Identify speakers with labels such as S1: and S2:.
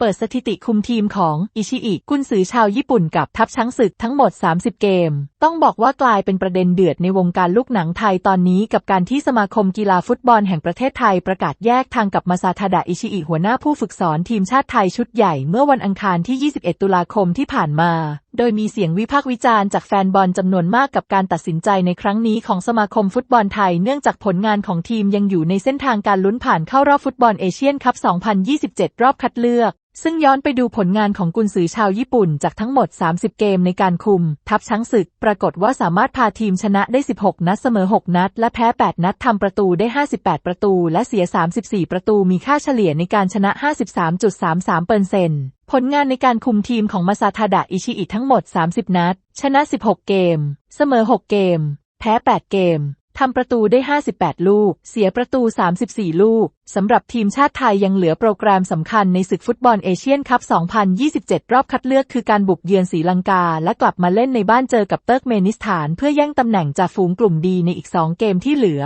S1: เปิดสถิติคุมทีมของอิชิอิกุนซือชาวญี่ปุ่นกับทัพช้างศึกทั้งหมด 30 เกม ต้องบอกว่ากลายเป็นประเด็นเดือดในวงการลูกหนังไทยตอนนี้กับการที่สมาคมกีฬาฟุตบอลแห่งประเทศไทยประกาศแยกทางกับมาซาทาดะอิชิอิหัวหน้าผู้ฝึกสอนทีมชาติไทยชุดใหญ่เมื่อวันอังคารที่ 21 ตุลาคมที่ผ่านมา โดยมีเสียงวิพากษ์วิจารณ์จากแฟนบอลจำนวนมากกับการตัดสินใจในครั้งนี้ของสมาคมฟุตบอลไทย เนื่องจากผลงานของทีมยังอยู่ในเส้นทางการลุ้นผ่านเข้ารอบฟุตบอลเอเชียนคัพ 2027 รอบคัดเลือกซึ่งย้อนไปดูผลงานของกุนซือชาวญี่ปุ่นจากทั้งหมด 30 เกมในการคุม ทัพช้างศึก ปรากฏว่าสามารถพาทีมชนะได้ 16 นัดเสมอ 6 นัด และแพ้ 8 นัดทำประตูได้ 58 ประตู และเสีย 34 ประตูมีค่าเฉลี่ยในการชนะ 53.33เปอร์เซ็นต์ ผลงานในการคุมทีมของมาซาทาดะอิชิอิทั้งหมด 30 นัด ชนะ 16 เกม เสมอ 6 เกม แพ้ 8 เกม ทำประตูได้ 58 ลูก เสียประตู 34 ลูก สำหรับทีมชาติไทยยังเหลือโปรแกรมสำคัญในศึกฟุตบอลเอเชียนคัพ 2027 รอบคัดเลือกคือการบุกเยือนศรีลังกา และกลับมาเล่นในบ้านเจอกับเติร์กเมนิสถาน เพื่อแย่งตำแหน่งจากฝูงกลุ่มดีในอีก 2 เกมที่เหลือ